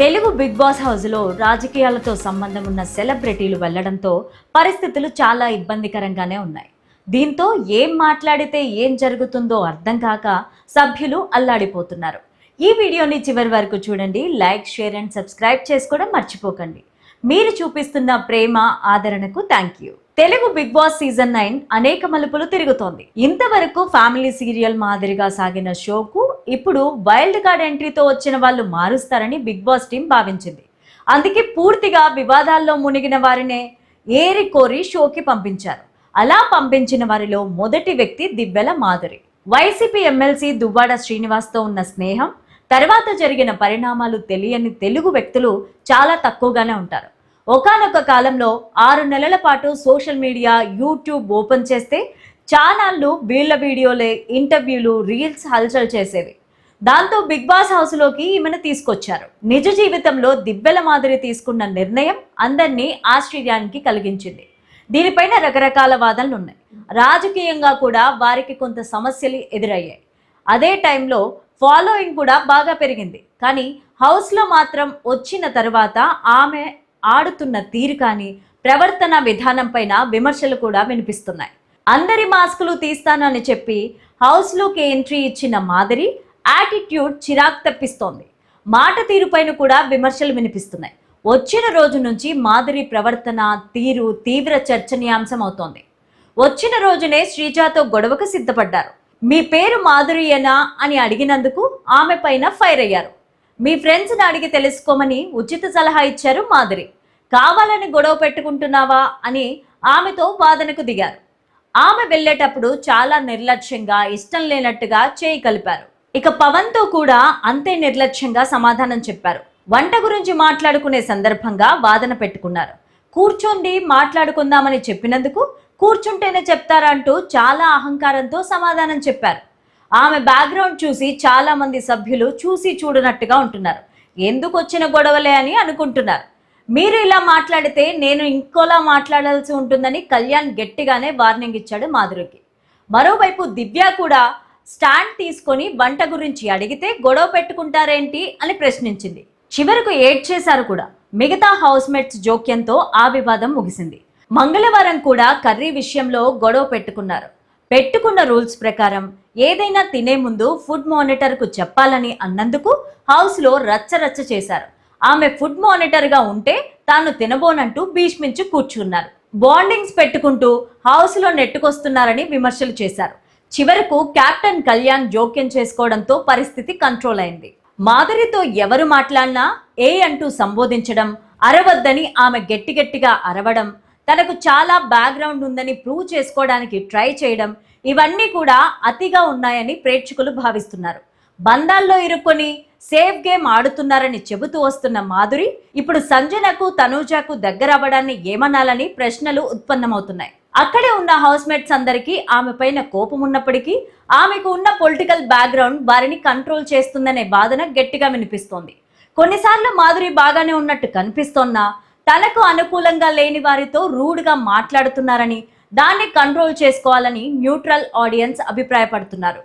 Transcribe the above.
Telugu Bigg boss హౌస్లో రాజకీయాలతో సంబంధం ఉన్న సెలబ్రిటీలు వెళ్ళడంతో పరిస్థితులు చాలా ఇబ్బందికరంగానే ఉన్నాయి. దీంతో ఏం మాట్లాడితే ఏం జరుగుతుందో అర్థం కాక సభ్యులు అల్లాడిపోతున్నారు. ఈ వీడియోని చివరి వరకు చూడండి లైక్ షేర్ అండ్ సబ్స్క్రైబ్ చేసుకోవడం మర్చిపోకండి. మీరు చూపిస్తున్న ప్రేమ ఆదరణకు thank you. Telugu Bigg Boss season nine అనేక మలుపులు తిరుగుతోంది. ఇంతవరకు ఫ్యామిలీ సీరియల్ మాదిరిగా సాగిన షోకు ఇప్పుడు వైల్డ్ కార్డ్ ఎంట్రీతో వచ్చిన వాళ్ళు మారుస్తారని బిగ్ బాస్ టీం భావించింది. అందుకే పూర్తిగా వివాదాల్లో మునిగిన వారినే ఏరి కోరి షోకి పంపించారు. అలా పంపించిన వారిలో మొదటి వ్యక్తి దివ్వెల మాధురి. వైసీపీ ఎమ్మెల్సీ దువ్వాడ శ్రీనివాస్తో ఉన్న స్నేహం తర్వాత జరిగిన పరిణామాలు తెలియని తెలుగు వ్యక్తులు చాలా తక్కువగానే ఉంటారు. ఒకానొక కాలంలో ఆరు నెలల పాటు సోషల్ మీడియా యూట్యూబ్ ఓపెన్ చేస్తే ఛానళ్ళు వీళ్ళ వీడియోలే ఇంటర్వ్యూలు రీల్స్ హల్చల్ చేసేవి. దాంతో బిగ్ బాస్ హౌస్లోకి ఈమెను తీసుకొచ్చారు. నిజ జీవితంలో దిబ్బెల మాదిరి తీసుకున్న నిర్ణయం అందరినీ ఆశ్చర్యానికి కలిగించింది. దీనిపైన రకరకాల వాదనలు ఉన్నాయి రాజకీయంగా కూడా వారికి కొంత సమస్యలు ఎదురయ్యాయి. అదే టైంలో ఫాలోయింగ్ కూడా బాగా పెరిగింది. కానీ హౌస్లో మాత్రం వచ్చిన తర్వాత ఆమె ఆడుతున్న తీరు కానీ ప్రవర్తన విధానం పైన విమర్శలు కూడా వినిపిస్తున్నాయి. అందరి మాస్కులు తీస్తానని చెప్పి హౌస్లోకి ఎంట్రీ ఇచ్చిన మాదిరి యాటిట్యూడ్ చిరాక్ తెప్పిస్తోంది. మాట తీరుపైన కూడా విమర్శలు వినిపిస్తున్నాయి. వచ్చిన రోజు నుంచి మాధురి ప్రవర్తన తీరు తీవ్ర చర్చనీయాంశం అవుతోంది వచ్చిన రోజునే శ్రీజాతో గొడవకు సిద్ధపడ్డారు. మీ పేరు మాధురియేనా అని అడిగినందుకు ఆమె పైన ఫైర్ అయ్యారు. మీ ఫ్రెండ్స్ని అడిగి తెలుసుకోమని ఉచిత సలహా ఇచ్చారు మాధురి కావాలని గొడవ పెట్టుకుంటున్నావా? అని ఆమెతో వాదనకు దిగారు. ఆమె వెళ్ళేటప్పుడు చాలా నిర్లక్ష్యంగా ఇష్టం లేనట్టుగా చేయి కలిపారు. ఇక పవన్తో కూడా అంతే నిర్లక్ష్యంగా సమాధానం చెప్పారు. వంట గురించి మాట్లాడుకునే సందర్భంగా వాదన పెట్టుకున్నారు. కూర్చోండి మాట్లాడుకుందామని చెప్పినందుకు కూర్చుంటేనే చెప్తారంటూ చాలా అహంకారంతో సమాధానం చెప్పారు. ఆమె బ్యాక్గ్రౌండ్ చూసి చాలా మంది సభ్యులు చూసి చూడనట్టుగా ఉంటున్నారు. ఎందుకు వచ్చిన గొడవలే అని అనుకుంటున్నారు. మీరు ఇలా మాట్లాడితే నేను ఇంకోలా మాట్లాడాల్సి ఉంటుందని కళ్యాణ్ గట్టిగానే వార్నింగ్ ఇచ్చాడు మాధురికి. మరోవైపు దివ్య కూడా స్టాండ్ తీసుకొని వంట గురించి అడిగితే గొడవ పెట్టుకుంటారేంటి అని ప్రశ్నించింది. చివరకు ఏడ్ చేశారు కూడా. మిగతా హౌస్ మేట్స్ జోక్యంతో ఆ వివాదం ముగిసింది. మంగళవారం కూడా కర్రీ విషయంలో గొడవ పెట్టుకున్నారు. పెట్టుకున్న రూల్స్ ప్రకారం ఏదైనా తినే ముందు ఫుడ్ మానిటర్కు చెప్పాలని అన్నందుకు హౌస్లో రచ్చరచ్చ చేశారు. ఆమె ఫుడ్ మానిటర్గా ఉంటే తాను తినబోనంటూ భీష్మించి కూర్చున్నారు. బాండింగ్స్ పెట్టుకుంటూ హౌస్లో నెట్టుకొస్తున్నారని విమర్శలు చేశారు. చివరకు కెప్టెన్ కళ్యాణ్ జోక్యం చేసుకోవడంతో పరిస్థితి కంట్రోల్ అయింది. మాధురితో ఎవరు మాట్లాడినా ఏ అంటూ సంబోధించడం అరవద్దని ఆమె గట్టి గట్టిగా అరవడం తనకు చాలా బ్యాక్గ్రౌండ్ ఉందని ప్రూవ్ చేసుకోవడానికి ట్రై చేయడం ఇవన్నీ కూడా అతిగా ఉన్నాయని ప్రేక్షకులు భావిస్తున్నారు. బంధాల్లో ఇరుక్కొని సేఫ్ గేమ్ ఆడుతున్నారని చెబుతూ వస్తున్న మాధురి ఇప్పుడు సంజనకు తనూజాకు దగ్గర అవ్వడాన్ని ఏమనాలని ప్రశ్నలు ఉత్పన్నమవుతున్నాయి. అక్కడే ఉన్న హౌస్ మేట్స్ అందరికీ ఆమె పైన కోపం ఉన్నప్పటికీ ఆమెకు ఉన్న పొలిటికల్ బ్యాక్గ్రౌండ్ వారిని కంట్రోల్ చేస్తుందనే బాధన గట్టిగా వినిపిస్తోంది. కొన్నిసార్లు మాధురి బాగానే ఉన్నట్టు కనిపిస్తోన్నా తనకు అనుకూలంగా లేని వారితో రూడ్గా మాట్లాడుతున్నారని దాన్ని కంట్రోల్ చేసుకోవాలని న్యూట్రల్ ఆడియన్స్ అభిప్రాయపడుతున్నారు.